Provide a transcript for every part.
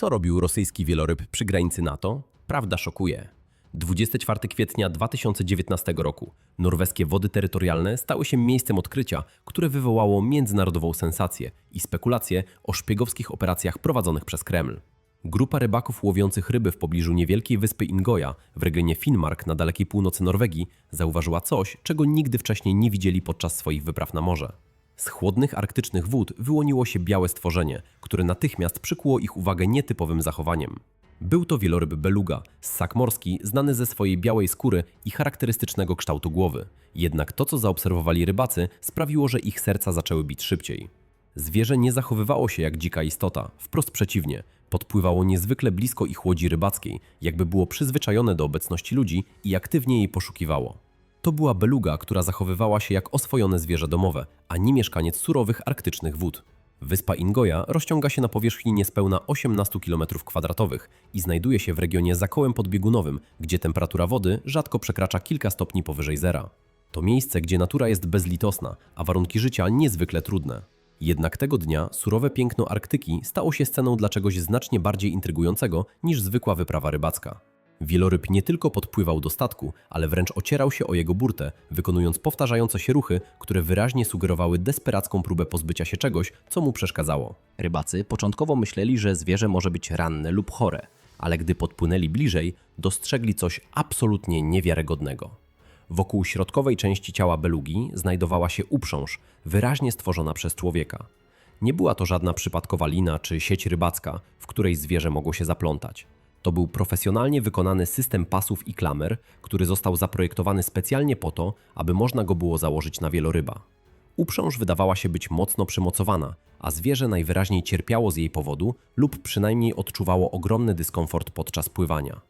Co robił rosyjski wieloryb przy granicy NATO? Prawda szokuje. 24 kwietnia 2019 roku norweskie wody terytorialne stały się miejscem odkrycia, które wywołało międzynarodową sensację i spekulacje o szpiegowskich operacjach prowadzonych przez Kreml. Grupa rybaków łowiących ryby w pobliżu niewielkiej wyspy Ingoja w regionie Finnmark na dalekiej północy Norwegii zauważyła coś, czego nigdy wcześniej nie widzieli podczas swoich wypraw na morze. Z chłodnych arktycznych wód wyłoniło się białe stworzenie, które natychmiast przykuło ich uwagę nietypowym zachowaniem. Był to wieloryb beluga, ssak morski znany ze swojej białej skóry i charakterystycznego kształtu głowy. Jednak to, co zaobserwowali rybacy, sprawiło, że ich serca zaczęły bić szybciej. Zwierzę nie zachowywało się jak dzika istota, wprost przeciwnie. Podpływało niezwykle blisko ich łodzi rybackiej, jakby było przyzwyczajone do obecności ludzi i aktywnie jej poszukiwało. To była beluga, która zachowywała się jak oswojone zwierzę domowe, a nie mieszkaniec surowych arktycznych wód. Wyspa Ingoja rozciąga się na powierzchni niespełna 18 km2 i znajduje się w regionie zakołem podbiegunowym, gdzie temperatura wody rzadko przekracza kilka stopni powyżej zera. To miejsce, gdzie natura jest bezlitosna, a warunki życia niezwykle trudne. Jednak tego dnia surowe piękno Arktyki stało się sceną dla czegoś znacznie bardziej intrygującego niż zwykła wyprawa rybacka. Wieloryb nie tylko podpływał do statku, ale wręcz ocierał się o jego burtę, wykonując powtarzające się ruchy, które wyraźnie sugerowały desperacką próbę pozbycia się czegoś, co mu przeszkadzało. Rybacy początkowo myśleli, że zwierzę może być ranne lub chore, Ale gdy podpłynęli bliżej, dostrzegli coś absolutnie niewiarygodnego. Wokół środkowej części ciała belugi znajdowała się uprząż, wyraźnie stworzona przez człowieka. Nie była to żadna przypadkowa lina czy sieć rybacka, w której zwierzę mogło się zaplątać. To był profesjonalnie wykonany system pasów i klamer, który został zaprojektowany specjalnie po to, aby można go było założyć na wieloryba. Uprząż wydawała się być mocno przymocowana, a zwierzę najwyraźniej cierpiało z jej powodu lub przynajmniej odczuwało ogromny dyskomfort podczas pływania.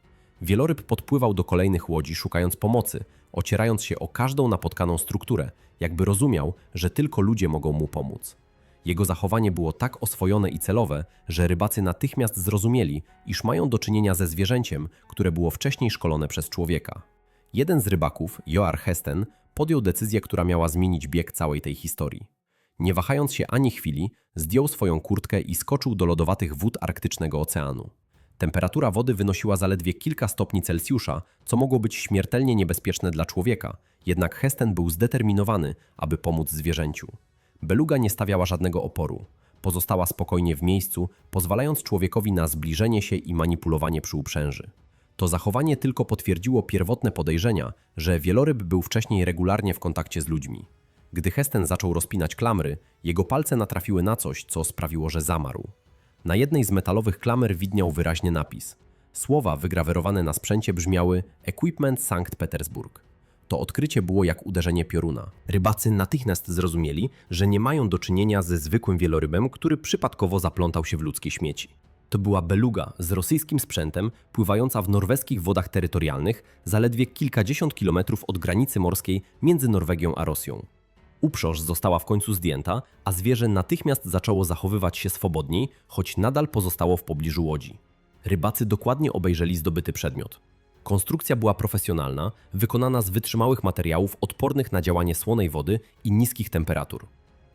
Wieloryb podpływał do kolejnych łodzi szukając pomocy, ocierając się o każdą napotkaną strukturę, jakby rozumiał, że tylko ludzie mogą mu pomóc. Jego zachowanie było tak oswojone i celowe, że rybacy natychmiast zrozumieli, iż mają do czynienia ze zwierzęciem, które było wcześniej szkolone przez człowieka. Jeden z rybaków, Joar Hesten, podjął decyzję, która miała zmienić bieg całej tej historii. Nie wahając się ani chwili, zdjął swoją kurtkę i skoczył do lodowatych wód arktycznego oceanu. Temperatura wody wynosiła zaledwie kilka stopni Celsjusza, co mogło być śmiertelnie niebezpieczne dla człowieka, jednak Hesten był zdeterminowany, aby pomóc zwierzęciu. Beluga nie stawiała żadnego oporu. Pozostała spokojnie w miejscu, pozwalając człowiekowi na zbliżenie się i manipulowanie przy uprzęży. To zachowanie tylko potwierdziło pierwotne podejrzenia, że wieloryb był wcześniej regularnie w kontakcie z ludźmi. Gdy Hesten zaczął rozpinać klamry, jego palce natrafiły na coś, co sprawiło, że zamarł. Na jednej z metalowych klamer widniał wyraźny napis. Słowa wygrawerowane na sprzęcie brzmiały Equipment Sankt Petersburg. To odkrycie było jak uderzenie pioruna. Rybacy natychmiast zrozumieli, że nie mają do czynienia ze zwykłym wielorybem, który przypadkowo zaplątał się w ludzkie śmieci. To była beluga z rosyjskim sprzętem, pływająca w norweskich wodach terytorialnych, zaledwie kilkadziesiąt kilometrów od granicy morskiej między Norwegią a Rosją. Uprząż została w końcu zdjęta, a zwierzę natychmiast zaczęło zachowywać się swobodniej, choć nadal pozostało w pobliżu łodzi. Rybacy dokładnie obejrzeli zdobyty przedmiot. Konstrukcja była profesjonalna, wykonana z wytrzymałych materiałów odpornych na działanie słonej wody i niskich temperatur.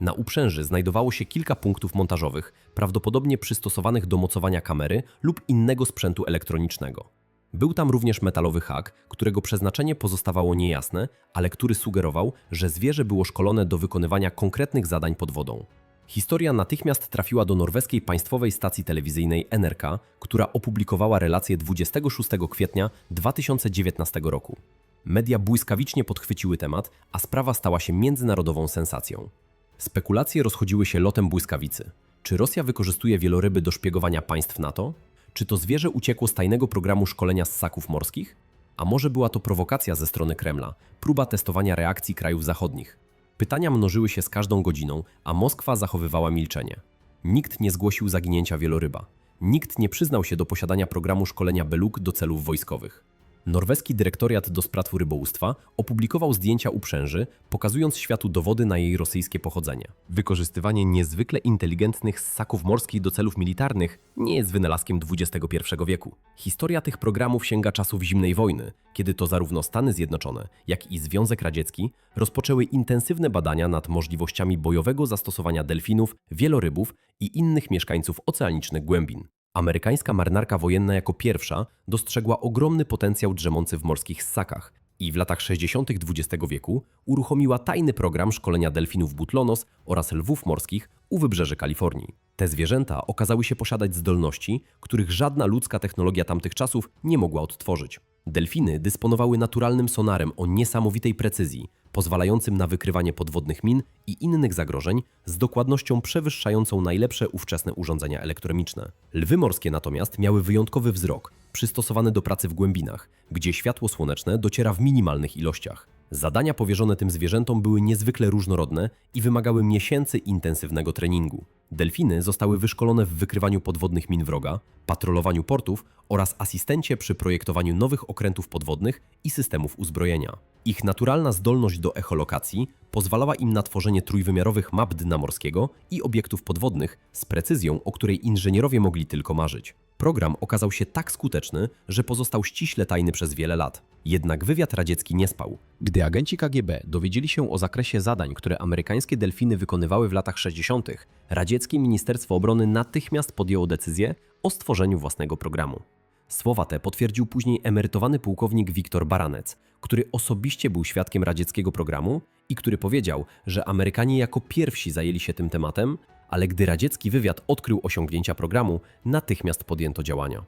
Na uprzęży znajdowało się kilka punktów montażowych, prawdopodobnie przystosowanych do mocowania kamery lub innego sprzętu elektronicznego. Był tam również metalowy hak, którego przeznaczenie pozostawało niejasne, ale który sugerował, że zwierzę było szkolone do wykonywania konkretnych zadań pod wodą. Historia natychmiast trafiła do norweskiej państwowej stacji telewizyjnej NRK, która opublikowała relację 26 kwietnia 2019 roku. Media błyskawicznie podchwyciły temat, a sprawa stała się międzynarodową sensacją. Spekulacje rozchodziły się lotem błyskawicy. Czy Rosja wykorzystuje wieloryby do szpiegowania państw NATO? Czy to zwierzę uciekło z tajnego programu szkolenia ssaków morskich? A może była to prowokacja ze strony Kremla, próba testowania reakcji krajów zachodnich? Pytania mnożyły się z każdą godziną, a Moskwa zachowywała milczenie. Nikt nie zgłosił zaginięcia wieloryba. Nikt nie przyznał się do posiadania programu szkolenia belug do celów wojskowych. Norweski dyrektoriat do spraw rybołówstwa opublikował zdjęcia uprzęży, pokazując światu dowody na jej rosyjskie pochodzenie. Wykorzystywanie niezwykle inteligentnych ssaków morskich do celów militarnych nie jest wynalazkiem XXI wieku. Historia tych programów sięga czasów zimnej wojny, kiedy to zarówno Stany Zjednoczone, jak i Związek Radziecki rozpoczęły intensywne badania nad możliwościami bojowego zastosowania delfinów, wielorybów i innych mieszkańców oceanicznych głębin. Amerykańska marynarka wojenna jako pierwsza dostrzegła ogromny potencjał drzemący w morskich ssakach i w latach 60. XX wieku uruchomiła tajny program szkolenia delfinów butlonos oraz lwów morskich u wybrzeży Kalifornii. Te zwierzęta okazały się posiadać zdolności, których żadna ludzka technologia tamtych czasów nie mogła odtworzyć. Delfiny dysponowały naturalnym sonarem o niesamowitej precyzji, pozwalającym na wykrywanie podwodnych min i innych zagrożeń z dokładnością przewyższającą najlepsze ówczesne urządzenia elektroniczne. Lwy morskie natomiast miały wyjątkowy wzrok, przystosowany do pracy w głębinach, gdzie światło słoneczne dociera w minimalnych ilościach. Zadania powierzone tym zwierzętom były niezwykle różnorodne i wymagały miesięcy intensywnego treningu. Delfiny zostały wyszkolone w wykrywaniu podwodnych min wroga, patrolowaniu portów oraz asystencie przy projektowaniu nowych okrętów podwodnych i systemów uzbrojenia. Ich naturalna zdolność do echolokacji pozwalała im na tworzenie trójwymiarowych map dna morskiego i obiektów podwodnych z precyzją, o której inżynierowie mogli tylko marzyć. Program okazał się tak skuteczny, że pozostał ściśle tajny przez wiele lat. Jednak wywiad radziecki nie spał. Gdy agenci KGB dowiedzieli się o zakresie zadań, które amerykańskie delfiny wykonywały w latach 60., radzieckie Ministerstwo Obrony natychmiast podjęło decyzję o stworzeniu własnego programu. Słowa te potwierdził później emerytowany pułkownik Wiktor Baranec, który osobiście był świadkiem radzieckiego programu i który powiedział, że Amerykanie jako pierwsi zajęli się tym tematem, ale gdy radziecki wywiad odkrył osiągnięcia programu, natychmiast podjęto działania.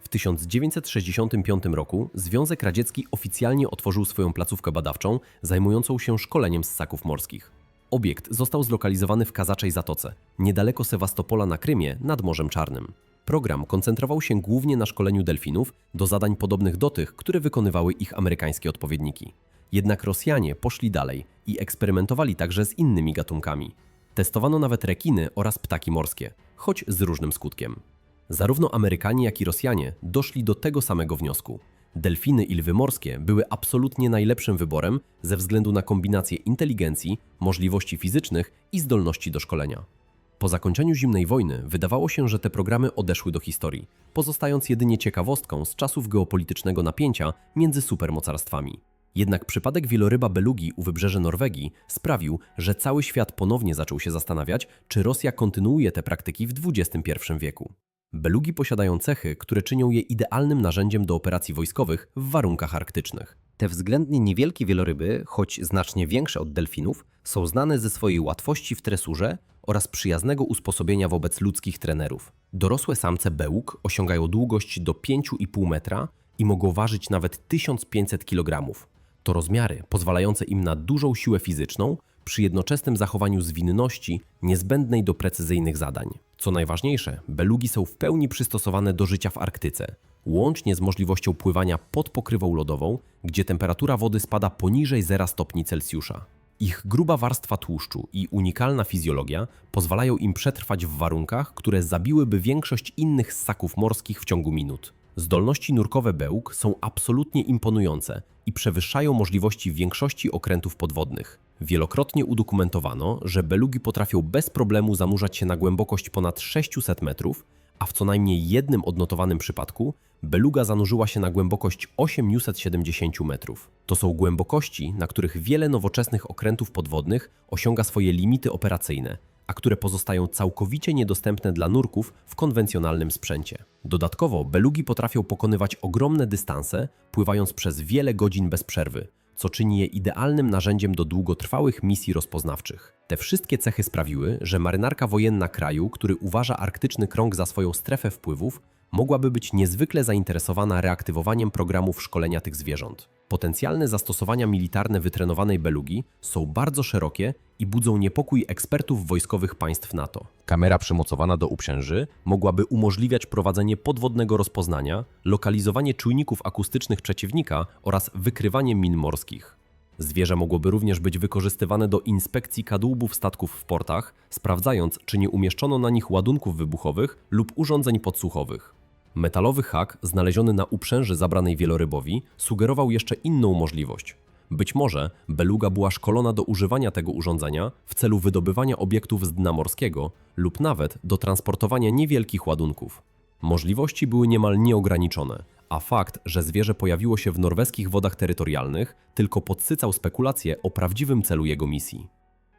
W 1965 roku Związek Radziecki oficjalnie otworzył swoją placówkę badawczą zajmującą się szkoleniem ssaków morskich. Obiekt został zlokalizowany w Kazaczej Zatoce, niedaleko Sewastopola na Krymie nad Morzem Czarnym. Program koncentrował się głównie na szkoleniu delfinów do zadań podobnych do tych, które wykonywały ich amerykańskie odpowiedniki. Jednak Rosjanie poszli dalej i eksperymentowali także z innymi gatunkami. Testowano nawet rekiny oraz ptaki morskie, choć z różnym skutkiem. Zarówno Amerykanie, jak i Rosjanie doszli do tego samego wniosku. Delfiny i lwy morskie były absolutnie najlepszym wyborem ze względu na kombinację inteligencji, możliwości fizycznych i zdolności do szkolenia. Po zakończeniu zimnej wojny wydawało się, że te programy odeszły do historii, pozostając jedynie ciekawostką z czasów geopolitycznego napięcia między supermocarstwami. Jednak przypadek wieloryba belugi u wybrzeży Norwegii sprawił, że cały świat ponownie zaczął się zastanawiać, czy Rosja kontynuuje te praktyki w XXI wieku. Belugi posiadają cechy, które czynią je idealnym narzędziem do operacji wojskowych w warunkach arktycznych. Te względnie niewielkie wieloryby, choć znacznie większe od delfinów, są znane ze swojej łatwości w tresurze oraz przyjaznego usposobienia wobec ludzkich trenerów. Dorosłe samce beług osiągają długość do 5,5 metra i mogą ważyć nawet 1500 kg. To rozmiary pozwalające im na dużą siłę fizyczną przy jednoczesnym zachowaniu zwinności niezbędnej do precyzyjnych zadań. Co najważniejsze, belugi są w pełni przystosowane do życia w Arktyce, łącznie z możliwością pływania pod pokrywą lodową, gdzie temperatura wody spada poniżej 0 stopni Celsjusza. Ich gruba warstwa tłuszczu i unikalna fizjologia pozwalają im przetrwać w warunkach, które zabiłyby większość innych ssaków morskich w ciągu minut. Zdolności nurkowe bełg są absolutnie imponujące i przewyższają możliwości większości okrętów podwodnych. Wielokrotnie udokumentowano, że belugi potrafią bez problemu zanurzać się na głębokość ponad 600 metrów, a w co najmniej jednym odnotowanym przypadku beluga zanurzyła się na głębokość 870 metrów. To są głębokości, na których wiele nowoczesnych okrętów podwodnych osiąga swoje limity operacyjne, a które pozostają całkowicie niedostępne dla nurków w konwencjonalnym sprzęcie. Dodatkowo belugi potrafią pokonywać ogromne dystanse, pływając przez wiele godzin bez przerwy, co czyni je idealnym narzędziem do długotrwałych misji rozpoznawczych. Te wszystkie cechy sprawiły, że marynarka wojenna kraju, który uważa arktyczny krąg za swoją strefę wpływów, mogłaby być niezwykle zainteresowana reaktywowaniem programów szkolenia tych zwierząt. Potencjalne zastosowania militarne wytrenowanej belugi są bardzo szerokie i budzą niepokój ekspertów wojskowych państw NATO. Kamera przymocowana do uprzęży mogłaby umożliwiać prowadzenie podwodnego rozpoznania, lokalizowanie czujników akustycznych przeciwnika oraz wykrywanie min morskich. Zwierzę mogłoby również być wykorzystywane do inspekcji kadłubów statków w portach, sprawdzając, czy nie umieszczono na nich ładunków wybuchowych lub urządzeń podsłuchowych. Metalowy hak znaleziony na uprzęży zabranej wielorybowi sugerował jeszcze inną możliwość. Być może beluga była szkolona do używania tego urządzenia w celu wydobywania obiektów z dna morskiego lub nawet do transportowania niewielkich ładunków. Możliwości były niemal nieograniczone, a fakt, że zwierzę pojawiło się w norweskich wodach terytorialnych, tylko podsycał spekulacje o prawdziwym celu jego misji.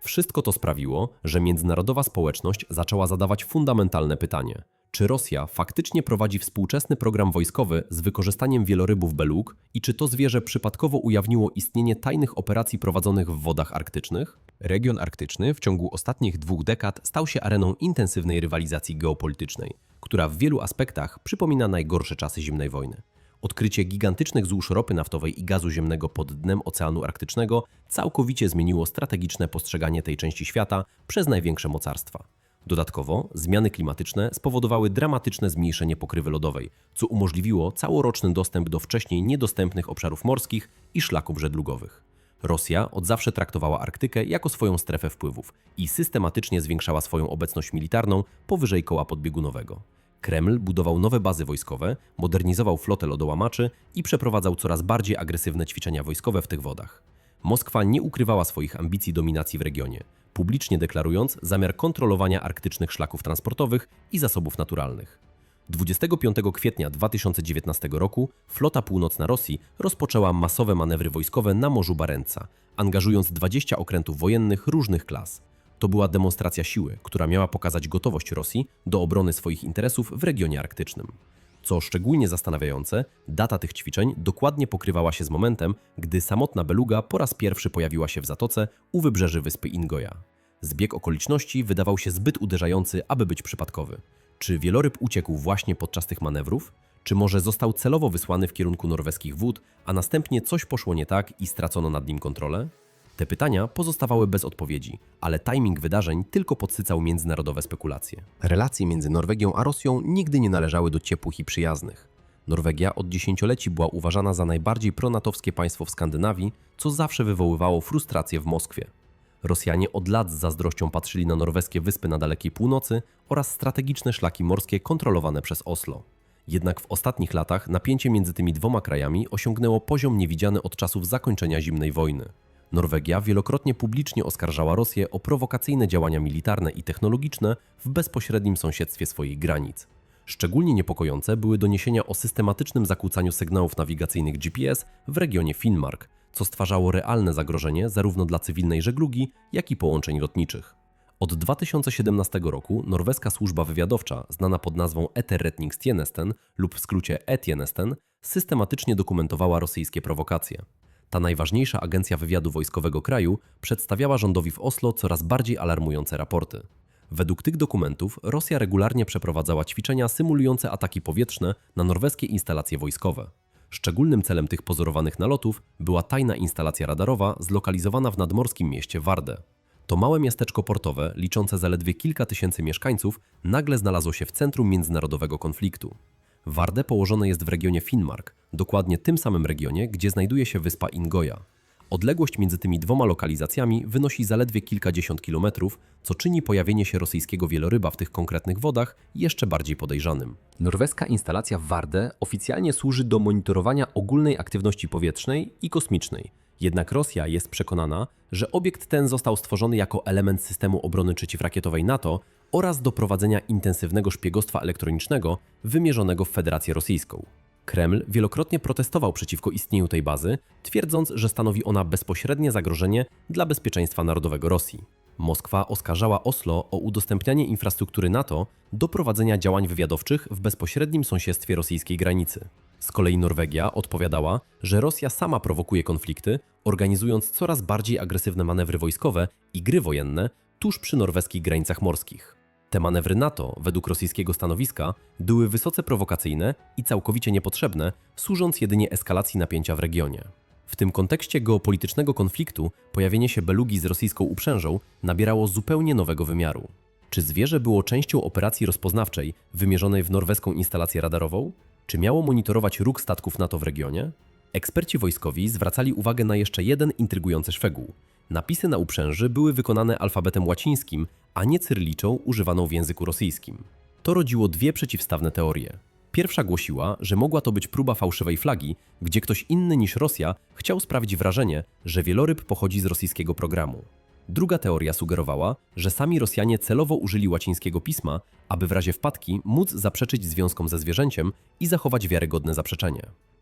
Wszystko to sprawiło, że międzynarodowa społeczność zaczęła zadawać fundamentalne pytanie: Czy Rosja faktycznie prowadzi współczesny program wojskowy z wykorzystaniem wielorybów belug i czy to zwierzę przypadkowo ujawniło istnienie tajnych operacji prowadzonych w wodach arktycznych? Region arktyczny w ciągu ostatnich dwóch dekad stał się areną intensywnej rywalizacji geopolitycznej, która w wielu aspektach przypomina najgorsze czasy zimnej wojny. Odkrycie gigantycznych złóż ropy naftowej i gazu ziemnego pod dnem Oceanu Arktycznego całkowicie zmieniło strategiczne postrzeganie tej części świata przez największe mocarstwa. Dodatkowo zmiany klimatyczne spowodowały dramatyczne zmniejszenie pokrywy lodowej, co umożliwiło całoroczny dostęp do wcześniej niedostępnych obszarów morskich i szlaków żeglugowych. Rosja od zawsze traktowała Arktykę jako swoją strefę wpływów i systematycznie zwiększała swoją obecność militarną powyżej koła podbiegunowego. Kreml budował nowe bazy wojskowe, modernizował flotę lodołamaczy i przeprowadzał coraz bardziej agresywne ćwiczenia wojskowe w tych wodach. Moskwa nie ukrywała swoich ambicji dominacji w regionie, publicznie deklarując zamiar kontrolowania arktycznych szlaków transportowych i zasobów naturalnych. 25 kwietnia 2019 roku flota północna Rosji rozpoczęła masowe manewry wojskowe na Morzu Barentsa, angażując 20 okrętów wojennych różnych klas. To była demonstracja siły, która miała pokazać gotowość Rosji do obrony swoich interesów w regionie arktycznym. Co szczególnie zastanawiające, data tych ćwiczeń dokładnie pokrywała się z momentem, gdy samotna beluga po raz pierwszy pojawiła się w zatoce u wybrzeży wyspy Ingoja. Zbieg okoliczności wydawał się zbyt uderzający, aby być przypadkowy. Czy wieloryb uciekł właśnie podczas tych manewrów? Czy może został celowo wysłany w kierunku norweskich wód, a następnie coś poszło nie tak i stracono nad nim kontrolę? Te pytania pozostawały bez odpowiedzi, ale timing wydarzeń tylko podsycał międzynarodowe spekulacje. Relacje między Norwegią a Rosją nigdy nie należały do ciepłych i przyjaznych. Norwegia od dziesięcioleci była uważana za najbardziej pronatowskie państwo w Skandynawii, co zawsze wywoływało frustrację w Moskwie. Rosjanie od lat z zazdrością patrzyli na norweskie wyspy na dalekiej północy oraz strategiczne szlaki morskie kontrolowane przez Oslo. Jednak w ostatnich latach napięcie między tymi dwoma krajami osiągnęło poziom niewidziany od czasów zakończenia zimnej wojny. Norwegia wielokrotnie publicznie oskarżała Rosję o prowokacyjne działania militarne i technologiczne w bezpośrednim sąsiedztwie swoich granic. Szczególnie niepokojące były doniesienia o systematycznym zakłócaniu sygnałów nawigacyjnych GPS w regionie Finnmark, co stwarzało realne zagrożenie zarówno dla cywilnej żeglugi, jak i połączeń lotniczych. Od 2017 roku norweska służba wywiadowcza, znana pod nazwą Etterretningstjenesten lub w skrócie Etjenesten, systematycznie dokumentowała rosyjskie prowokacje. Ta najważniejsza agencja wywiadu wojskowego kraju przedstawiała rządowi w Oslo coraz bardziej alarmujące raporty. Według tych dokumentów Rosja regularnie przeprowadzała ćwiczenia symulujące ataki powietrzne na norweskie instalacje wojskowe. Szczególnym celem tych pozorowanych nalotów była tajna instalacja radarowa zlokalizowana w nadmorskim mieście Wardę. To małe miasteczko portowe, liczące zaledwie kilka tysięcy mieszkańców, nagle znalazło się w centrum międzynarodowego konfliktu. Wardę położone jest w regionie Finnmark, dokładnie tym samym regionie, gdzie znajduje się wyspa Ingoja. Odległość między tymi dwoma lokalizacjami wynosi zaledwie kilkadziesiąt kilometrów, co czyni pojawienie się rosyjskiego wieloryba w tych konkretnych wodach jeszcze bardziej podejrzanym. Norweska instalacja w Wardę oficjalnie służy do monitorowania ogólnej aktywności powietrznej i kosmicznej. Jednak Rosja jest przekonana, że obiekt ten został stworzony jako element systemu obrony przeciwrakietowej NATO oraz do prowadzenia intensywnego szpiegostwa elektronicznego wymierzonego w Federację Rosyjską. Kreml wielokrotnie protestował przeciwko istnieniu tej bazy, twierdząc, że stanowi ona bezpośrednie zagrożenie dla bezpieczeństwa narodowego Rosji. Moskwa oskarżała Oslo o udostępnianie infrastruktury NATO do prowadzenia działań wywiadowczych w bezpośrednim sąsiedztwie rosyjskiej granicy. Z kolei Norwegia odpowiadała, że Rosja sama prowokuje konflikty, organizując coraz bardziej agresywne manewry wojskowe i gry wojenne tuż przy norweskich granicach morskich. Te manewry NATO, według rosyjskiego stanowiska, były wysoce prowokacyjne i całkowicie niepotrzebne, służąc jedynie eskalacji napięcia w regionie. W tym kontekście geopolitycznego konfliktu pojawienie się belugi z rosyjską uprzężą nabierało zupełnie nowego wymiaru. Czy zwierzę było częścią operacji rozpoznawczej wymierzonej w norweską instalację radarową? Czy miało monitorować ruch statków NATO w regionie? Eksperci wojskowi zwracali uwagę na jeszcze jeden intrygujący szczegół. Napisy na uprzęży były wykonane alfabetem łacińskim, a nie cyryliczą używaną w języku rosyjskim. To rodziło dwie przeciwstawne teorie. Pierwsza głosiła, że mogła to być próba fałszywej flagi, gdzie ktoś inny niż Rosja chciał sprawić wrażenie, że wieloryb pochodzi z rosyjskiego programu. Druga teoria sugerowała, że sami Rosjanie celowo użyli łacińskiego pisma, aby w razie wpadki móc zaprzeczyć związkom ze zwierzęciem i zachować wiarygodne zaprzeczenie.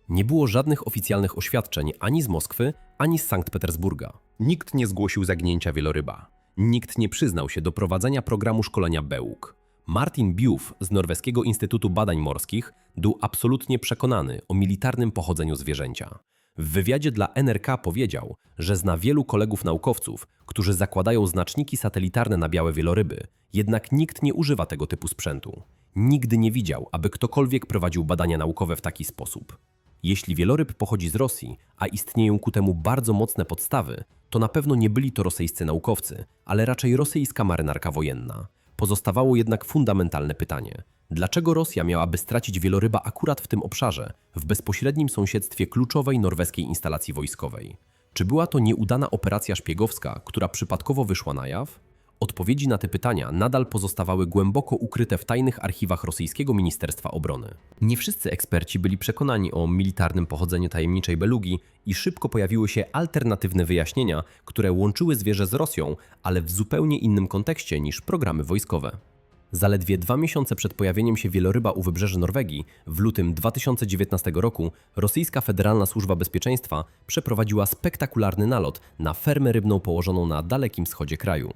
Nie było żadnych oficjalnych oświadczeń ani z Moskwy, ani z Sankt Petersburga. Nikt nie zgłosił zaginięcia wieloryba. Nikt nie przyznał się do prowadzenia programu szkolenia Bełuk. Martin Biuf z Norweskiego Instytutu Badań Morskich był absolutnie przekonany o militarnym pochodzeniu zwierzęcia. W wywiadzie dla NRK powiedział, że zna wielu kolegów naukowców, którzy zakładają znaczniki satelitarne na białe wieloryby, jednak nikt nie używa tego typu sprzętu. Nigdy nie widział, aby ktokolwiek prowadził badania naukowe w taki sposób. Jeśli wieloryb pochodzi z Rosji, a istnieją ku temu bardzo mocne podstawy, to na pewno nie byli to rosyjscy naukowcy, ale raczej rosyjska marynarka wojenna. Pozostawało jednak fundamentalne pytanie: dlaczego Rosja miałaby stracić wieloryba akurat w tym obszarze, w bezpośrednim sąsiedztwie kluczowej norweskiej instalacji wojskowej? Czy była to nieudana operacja szpiegowska, która przypadkowo wyszła na jaw? Odpowiedzi na te pytania nadal pozostawały głęboko ukryte w tajnych archiwach rosyjskiego Ministerstwa Obrony. Nie wszyscy eksperci byli przekonani o militarnym pochodzeniu tajemniczej belugi i szybko pojawiły się alternatywne wyjaśnienia, które łączyły zwierzę z Rosją, ale w zupełnie innym kontekście niż programy wojskowe. Zaledwie dwa miesiące przed pojawieniem się wieloryba u wybrzeży Norwegii, w lutym 2019 roku, rosyjska Federalna Służba Bezpieczeństwa przeprowadziła spektakularny nalot na fermę rybną położoną na dalekim wschodzie kraju.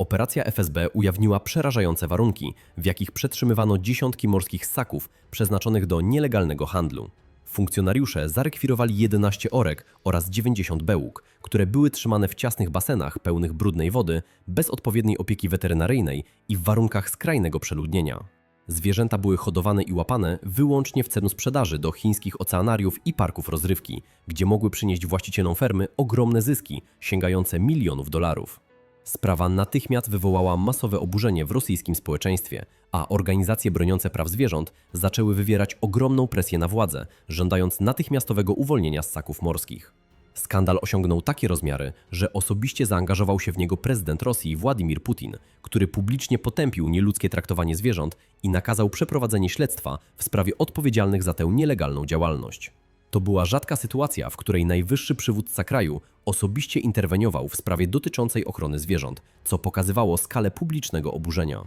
Operacja FSB ujawniła przerażające warunki, w jakich przetrzymywano dziesiątki morskich ssaków przeznaczonych do nielegalnego handlu. Funkcjonariusze zarekwirowali 11 orek oraz 90 bełuk, które były trzymane w ciasnych basenach pełnych brudnej wody, bez odpowiedniej opieki weterynaryjnej i w warunkach skrajnego przeludnienia. Zwierzęta były hodowane i łapane wyłącznie w celu sprzedaży do chińskich oceanariów i parków rozrywki, gdzie mogły przynieść właścicielom fermy ogromne zyski, sięgające milionów dolarów. Sprawa natychmiast wywołała masowe oburzenie w rosyjskim społeczeństwie, a organizacje broniące praw zwierząt zaczęły wywierać ogromną presję na władzę, żądając natychmiastowego uwolnienia ssaków morskich. Skandal osiągnął takie rozmiary, że osobiście zaangażował się w niego prezydent Rosji Władimir Putin, który publicznie potępił nieludzkie traktowanie zwierząt i nakazał przeprowadzenie śledztwa w sprawie odpowiedzialnych za tę nielegalną działalność. To była rzadka sytuacja, w której najwyższy przywódca kraju osobiście interweniował w sprawie dotyczącej ochrony zwierząt, co pokazywało skalę publicznego oburzenia.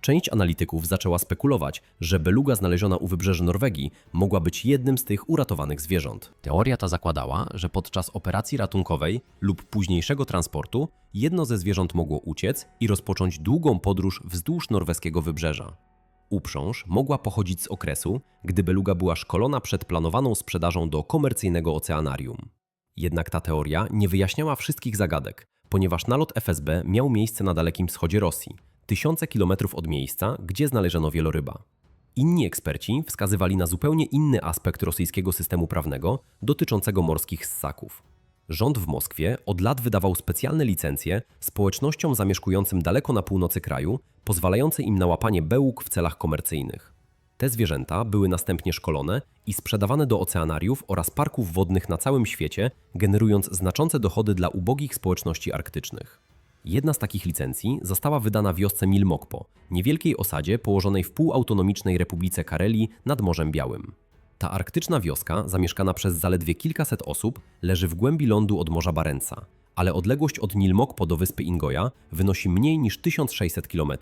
Część analityków zaczęła spekulować, że beluga znaleziona u wybrzeży Norwegii mogła być jednym z tych uratowanych zwierząt. Teoria ta zakładała, że podczas operacji ratunkowej lub późniejszego transportu jedno ze zwierząt mogło uciec i rozpocząć długą podróż wzdłuż norweskiego wybrzeża. Uprząż mogła pochodzić z okresu, gdy beluga była szkolona przed planowaną sprzedażą do komercyjnego oceanarium. Jednak ta teoria nie wyjaśniała wszystkich zagadek, ponieważ nalot FSB miał miejsce na dalekim wschodzie Rosji, tysiące kilometrów od miejsca, gdzie znaleziono wieloryba. Inni eksperci wskazywali na zupełnie inny aspekt rosyjskiego systemu prawnego dotyczącego morskich ssaków. Rząd w Moskwie od lat wydawał specjalne licencje społecznościom zamieszkującym daleko na północy kraju, pozwalające im na łapanie bełuk w celach komercyjnych. Te zwierzęta były następnie szkolone i sprzedawane do oceanariów oraz parków wodnych na całym świecie, generując znaczące dochody dla ubogich społeczności arktycznych. Jedna z takich licencji została wydana wiosce Milmokpo, niewielkiej osadzie położonej w półautonomicznej Republice Karelii nad Morzem Białym. Ta arktyczna wioska, zamieszkana przez zaledwie kilkaset osób, leży w głębi lądu od Morza Barenca, ale odległość od Nilmokpo do wyspy Ingoja wynosi mniej niż 1600 km.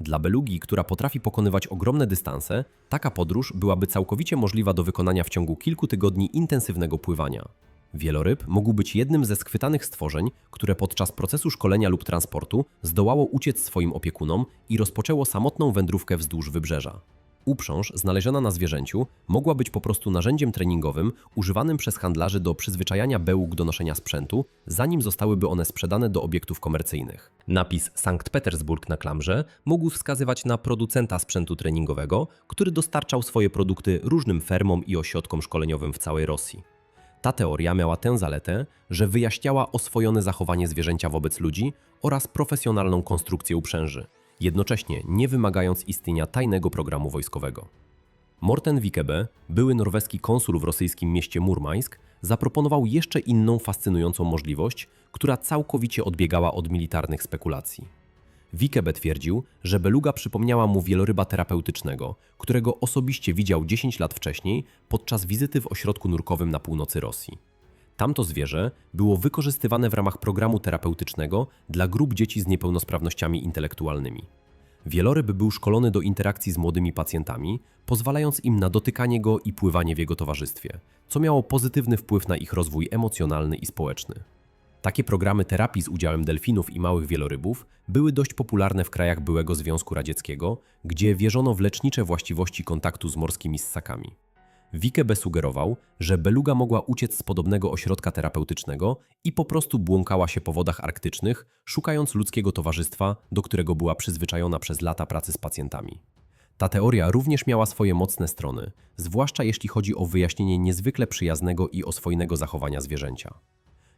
Dla belugi, która potrafi pokonywać ogromne dystanse, taka podróż byłaby całkowicie możliwa do wykonania w ciągu kilku tygodni intensywnego pływania. Wieloryb mógł być jednym ze schwytanych stworzeń, które podczas procesu szkolenia lub transportu zdołało uciec swoim opiekunom i rozpoczęło samotną wędrówkę wzdłuż wybrzeża. Uprząż znaleziona na zwierzęciu mogła być po prostu narzędziem treningowym używanym przez handlarzy do przyzwyczajania beług do noszenia sprzętu, zanim zostałyby one sprzedane do obiektów komercyjnych. Napis Sankt Petersburg na klamrze mógł wskazywać na producenta sprzętu treningowego, który dostarczał swoje produkty różnym fermom i ośrodkom szkoleniowym w całej Rosji. Ta teoria miała tę zaletę, że wyjaśniała oswojone zachowanie zwierzęcia wobec ludzi oraz profesjonalną konstrukcję uprzęży jednocześnie nie wymagając istnienia tajnego programu wojskowego. Morten Wikebe, były norweski konsul w rosyjskim mieście Murmańsk, zaproponował jeszcze inną fascynującą możliwość, która całkowicie odbiegała od militarnych spekulacji. Wikebe twierdził, że beluga przypomniała mu wieloryba terapeutycznego, którego osobiście widział 10 lat wcześniej podczas wizyty w ośrodku nurkowym na północy Rosji. Tamto zwierzę było wykorzystywane w ramach programu terapeutycznego dla grup dzieci z niepełnosprawnościami intelektualnymi. Wieloryb był szkolony do interakcji z młodymi pacjentami, pozwalając im na dotykanie go i pływanie w jego towarzystwie, co miało pozytywny wpływ na ich rozwój emocjonalny i społeczny. Takie programy terapii z udziałem delfinów i małych wielorybów były dość popularne w krajach byłego Związku Radzieckiego, gdzie wierzono w lecznicze właściwości kontaktu z morskimi ssakami. Wikebe sugerował, że beluga mogła uciec z podobnego ośrodka terapeutycznego i po prostu błąkała się po wodach arktycznych, szukając ludzkiego towarzystwa, do którego była przyzwyczajona przez lata pracy z pacjentami. Ta teoria również miała swoje mocne strony, zwłaszcza jeśli chodzi o wyjaśnienie niezwykle przyjaznego i oswojnego zachowania zwierzęcia.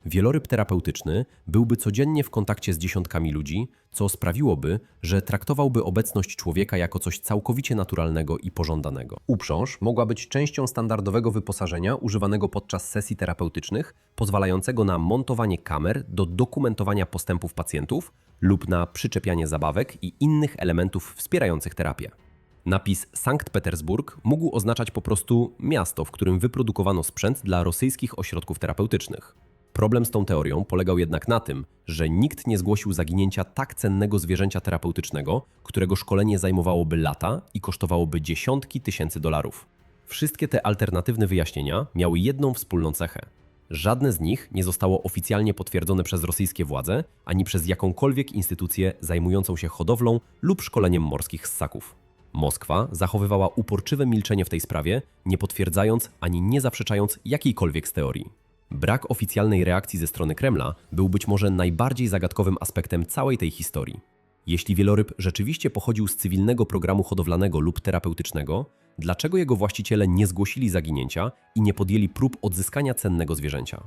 Wieloryb terapeutyczny byłby codziennie w kontakcie z dziesiątkami ludzi, co sprawiłoby, że traktowałby obecność człowieka jako coś całkowicie naturalnego i pożądanego. Uprząż mogła być częścią standardowego wyposażenia używanego podczas sesji terapeutycznych, pozwalającego na montowanie kamer do dokumentowania postępów pacjentów lub na przyczepianie zabawek i innych elementów wspierających terapię. Napis Sankt Petersburg mógł oznaczać po prostu miasto, w którym wyprodukowano sprzęt dla rosyjskich ośrodków terapeutycznych. Problem z tą teorią polegał jednak na tym, że nikt nie zgłosił zaginięcia tak cennego zwierzęcia terapeutycznego, którego szkolenie zajmowałoby lata i kosztowałoby dziesiątki tysięcy dolarów. Wszystkie te alternatywne wyjaśnienia miały jedną wspólną cechę. Żadne z nich nie zostało oficjalnie potwierdzone przez rosyjskie władze ani przez jakąkolwiek instytucję zajmującą się hodowlą lub szkoleniem morskich ssaków. Moskwa zachowywała uporczywe milczenie w tej sprawie, nie potwierdzając ani nie zaprzeczając jakiejkolwiek z teorii. Brak oficjalnej reakcji ze strony Kremla był być może najbardziej zagadkowym aspektem całej tej historii. Jeśli wieloryb rzeczywiście pochodził z cywilnego programu hodowlanego lub terapeutycznego, dlaczego jego właściciele nie zgłosili zaginięcia i nie podjęli prób odzyskania cennego zwierzęcia?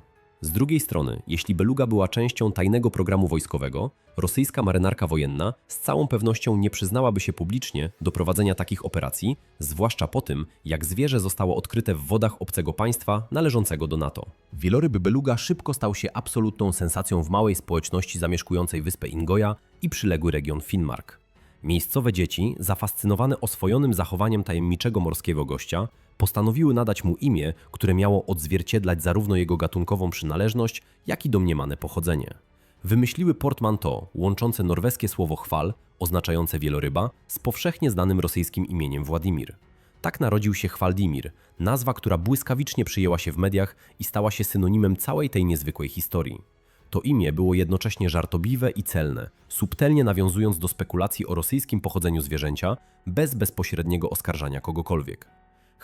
Z drugiej strony, jeśli beluga była częścią tajnego programu wojskowego, rosyjska marynarka wojenna z całą pewnością nie przyznałaby się publicznie do prowadzenia takich operacji, zwłaszcza po tym, jak zwierzę zostało odkryte w wodach obcego państwa należącego do NATO. Wieloryb beluga szybko stał się absolutną sensacją w małej społeczności zamieszkującej wyspę Ingoja i przyległy region Finnmark. Miejscowe dzieci, zafascynowane oswojonym zachowaniem tajemniczego morskiego gościa, postanowiły nadać mu imię, które miało odzwierciedlać zarówno jego gatunkową przynależność, jak i domniemane pochodzenie. Wymyśliły portmanteau łączące norweskie słowo chwal, oznaczające wieloryba, z powszechnie znanym rosyjskim imieniem Władimir. Tak narodził się Chwaldimir, nazwa, która błyskawicznie przyjęła się w mediach i stała się synonimem całej tej niezwykłej historii. To imię było jednocześnie żartobliwe i celne, subtelnie nawiązując do spekulacji o rosyjskim pochodzeniu zwierzęcia, bez bezpośredniego oskarżania kogokolwiek.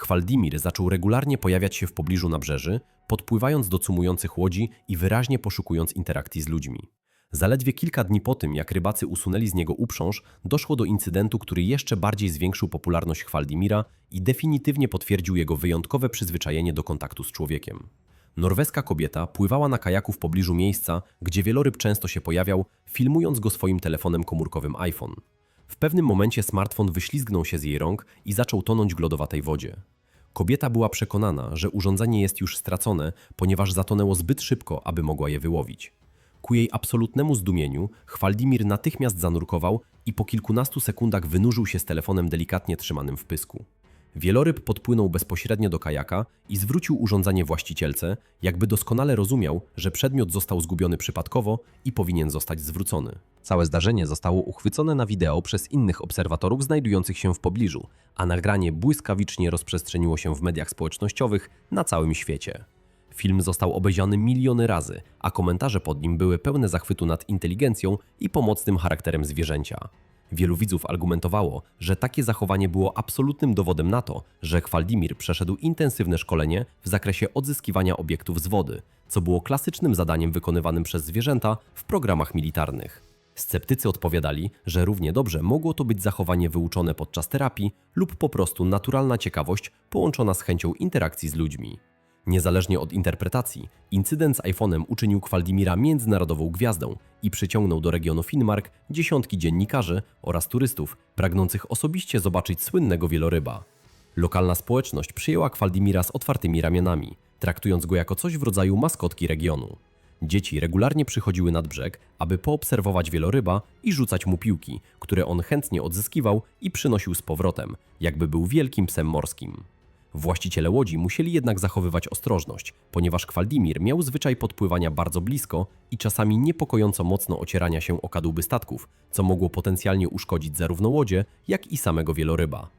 Chwaldimir zaczął regularnie pojawiać się w pobliżu nabrzeży, podpływając do cumujących łodzi i wyraźnie poszukując interakcji z ludźmi. Zaledwie kilka dni po tym, jak rybacy usunęli z niego uprząż, doszło do incydentu, który jeszcze bardziej zwiększył popularność Chwaldimira i definitywnie potwierdził jego wyjątkowe przyzwyczajenie do kontaktu z człowiekiem. Norweska kobieta pływała na kajaku w pobliżu miejsca, gdzie wieloryb często się pojawiał, filmując go swoim telefonem komórkowym iPhone. W pewnym momencie smartfon wyślizgnął się z jej rąk i zaczął tonąć w lodowatej wodzie. Kobieta była przekonana, że urządzenie jest już stracone, ponieważ zatonęło zbyt szybko, aby mogła je wyłowić. Ku jej absolutnemu zdumieniu, Chwaldimir natychmiast zanurkował i po kilkunastu sekundach wynurzył się z telefonem delikatnie trzymanym w pysku. Wieloryb podpłynął bezpośrednio do kajaka i zwrócił urządzenie właścicielce, jakby doskonale rozumiał, że przedmiot został zgubiony przypadkowo i powinien zostać zwrócony. Całe zdarzenie zostało uchwycone na wideo przez innych obserwatorów znajdujących się w pobliżu, a nagranie błyskawicznie rozprzestrzeniło się w mediach społecznościowych na całym świecie. Film został obejrzany miliony razy, a komentarze pod nim były pełne zachwytu nad inteligencją i pomocnym charakterem zwierzęcia. Wielu widzów argumentowało, że takie zachowanie było absolutnym dowodem na to, że Chwaldimir przeszedł intensywne szkolenie w zakresie odzyskiwania obiektów z wody, co było klasycznym zadaniem wykonywanym przez zwierzęta w programach militarnych. Sceptycy odpowiadali, że równie dobrze mogło to być zachowanie wyuczone podczas terapii lub po prostu naturalna ciekawość połączona z chęcią interakcji z ludźmi. Niezależnie od interpretacji, incydent z iPhone'em uczynił Kwaldimira międzynarodową gwiazdą i przyciągnął do regionu Finnmark dziesiątki dziennikarzy oraz turystów pragnących osobiście zobaczyć słynnego wieloryba. Lokalna społeczność przyjęła Kwaldimira z otwartymi ramionami, traktując go jako coś w rodzaju maskotki regionu. Dzieci regularnie przychodziły nad brzeg, aby poobserwować wieloryba i rzucać mu piłki, które on chętnie odzyskiwał i przynosił z powrotem, jakby był wielkim psem morskim. Właściciele łodzi musieli jednak zachowywać ostrożność, ponieważ Kwaldimir miał zwyczaj podpływania bardzo blisko i czasami niepokojąco mocno ocierania się o kadłuby statków, co mogło potencjalnie uszkodzić zarówno łodzie, jak i samego wieloryba.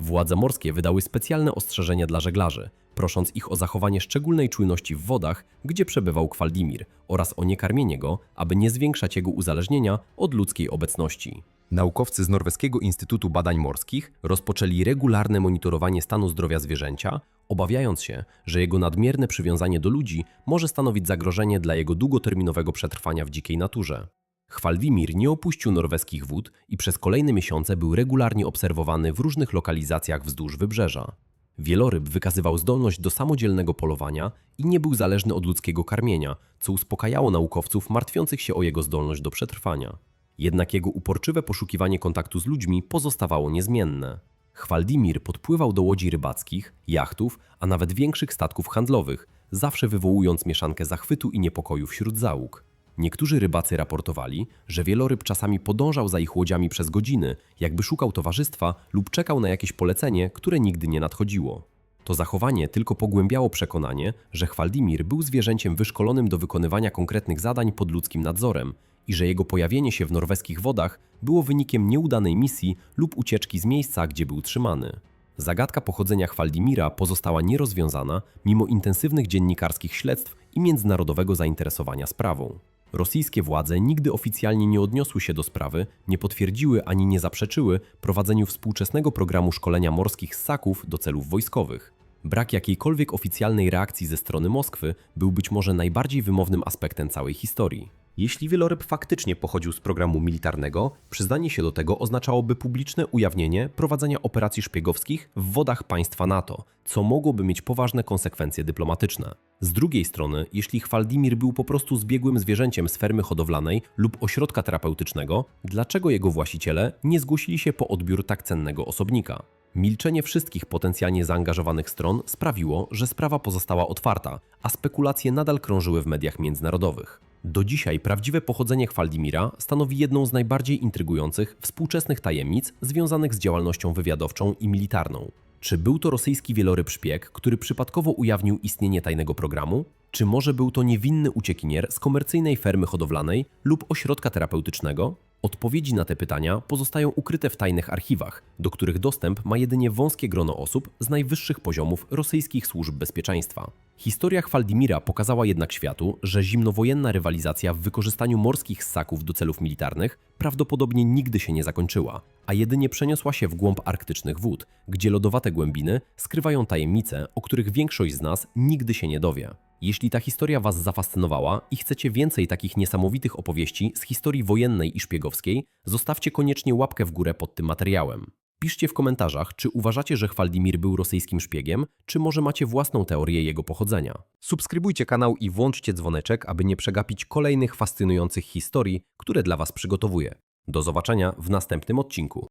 Władze morskie wydały specjalne ostrzeżenia dla żeglarzy, prosząc ich o zachowanie szczególnej czujności w wodach, gdzie przebywał Kwaldimir oraz o niekarmienie go, aby nie zwiększać jego uzależnienia od ludzkiej obecności. Naukowcy z Norweskiego Instytutu Badań Morskich rozpoczęli regularne monitorowanie stanu zdrowia zwierzęcia, obawiając się, że jego nadmierne przywiązanie do ludzi może stanowić zagrożenie dla jego długoterminowego przetrwania w dzikiej naturze. Chwalwimir nie opuścił norweskich wód i przez kolejne miesiące był regularnie obserwowany w różnych lokalizacjach wzdłuż wybrzeża. Wieloryb wykazywał zdolność do samodzielnego polowania i nie był zależny od ludzkiego karmienia, co uspokajało naukowców martwiących się o jego zdolność do przetrwania. Jednak jego uporczywe poszukiwanie kontaktu z ludźmi pozostawało niezmienne. Chwaldimir podpływał do łodzi rybackich, jachtów, a nawet większych statków handlowych, zawsze wywołując mieszankę zachwytu i niepokoju wśród załóg. Niektórzy rybacy raportowali, że wieloryb czasami podążał za ich łodziami przez godziny, jakby szukał towarzystwa lub czekał na jakieś polecenie, które nigdy nie nadchodziło. To zachowanie tylko pogłębiało przekonanie, że Chwaldimir był zwierzęciem wyszkolonym do wykonywania konkretnych zadań pod ludzkim nadzorem i że jego pojawienie się w norweskich wodach było wynikiem nieudanej misji lub ucieczki z miejsca, gdzie był trzymany. Zagadka pochodzenia Chwaldimira pozostała nierozwiązana mimo intensywnych dziennikarskich śledztw i międzynarodowego zainteresowania sprawą. Rosyjskie władze nigdy oficjalnie nie odniosły się do sprawy, nie potwierdziły ani nie zaprzeczyły prowadzeniu współczesnego programu szkolenia morskich ssaków do celów wojskowych. Brak jakiejkolwiek oficjalnej reakcji ze strony Moskwy był być może najbardziej wymownym aspektem całej historii. Jeśli wieloryb faktycznie pochodził z programu militarnego, przyznanie się do tego oznaczałoby publiczne ujawnienie prowadzenia operacji szpiegowskich w wodach państwa NATO, co mogłoby mieć poważne konsekwencje dyplomatyczne. Z drugiej strony, jeśli Chwaldimir był po prostu zbiegłym zwierzęciem z fermy hodowlanej lub ośrodka terapeutycznego, dlaczego jego właściciele nie zgłosili się po odbiór tak cennego osobnika? Milczenie wszystkich potencjalnie zaangażowanych stron sprawiło, że sprawa pozostała otwarta, a spekulacje nadal krążyły w mediach międzynarodowych. Do dzisiaj prawdziwe pochodzenie Chwaldimira stanowi jedną z najbardziej intrygujących współczesnych tajemnic związanych z działalnością wywiadowczą i militarną. Czy był to rosyjski wieloryb szpieg, który przypadkowo ujawnił istnienie tajnego programu? Czy może był to niewinny uciekinier z komercyjnej fermy hodowlanej lub ośrodka terapeutycznego? Odpowiedzi na te pytania pozostają ukryte w tajnych archiwach, do których dostęp ma jedynie wąskie grono osób z najwyższych poziomów rosyjskich służb bezpieczeństwa. Historia Chwaldimira pokazała jednak światu, że zimnowojenna rywalizacja w wykorzystaniu morskich ssaków do celów militarnych prawdopodobnie nigdy się nie zakończyła, a jedynie przeniosła się w głąb arktycznych wód, gdzie lodowate głębiny skrywają tajemnice, o których większość z nas nigdy się nie dowie. Jeśli ta historia Was zafascynowała i chcecie więcej takich niesamowitych opowieści z historii wojennej i szpiegowskiej, zostawcie koniecznie łapkę w górę pod tym materiałem. Piszcie w komentarzach, czy uważacie, że Chwaldimir był rosyjskim szpiegiem, czy może macie własną teorię jego pochodzenia. Subskrybujcie kanał i włączcie dzwoneczek, aby nie przegapić kolejnych fascynujących historii, które dla Was przygotowuję. Do zobaczenia w następnym odcinku.